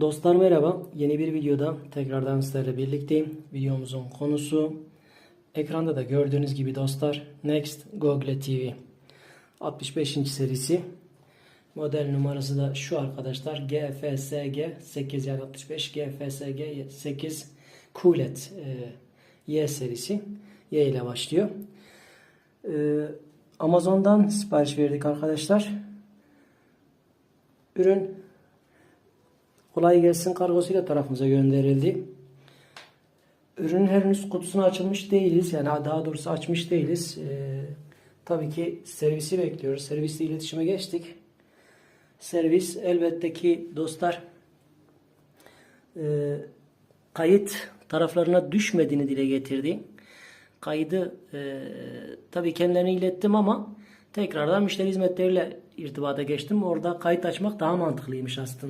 Dostlar merhaba. Yeni bir videoda tekrardan sizlerle birlikteyim. Videomuzun konusu ekranda da gördüğünüz gibi dostlar Next Google TV 65. serisi. Model numarası da şu arkadaşlar GFSG 8 yani 65 GFSG 8 QLED e, Y serisi. Y ile başlıyor. E, Amazon'dan sipariş verdik arkadaşlar. Ürün kolay gelsin kargosuyla tarafımıza gönderildi. Ürünün henüz kutusunu açılmış değiliz. Yani daha doğrusu açmış değiliz. Ee, tabii ki servisi bekliyoruz. Servisle iletişime geçtik. Servis elbette ki dostlar e, kayıt taraflarına düşmediğini dile getirdi. Kaydı e, tabii kendilerine ilettim ama tekrardan müşteri hizmetleriyle irtibata geçtim. Orada kayıt açmak daha mantıklıymış aslında.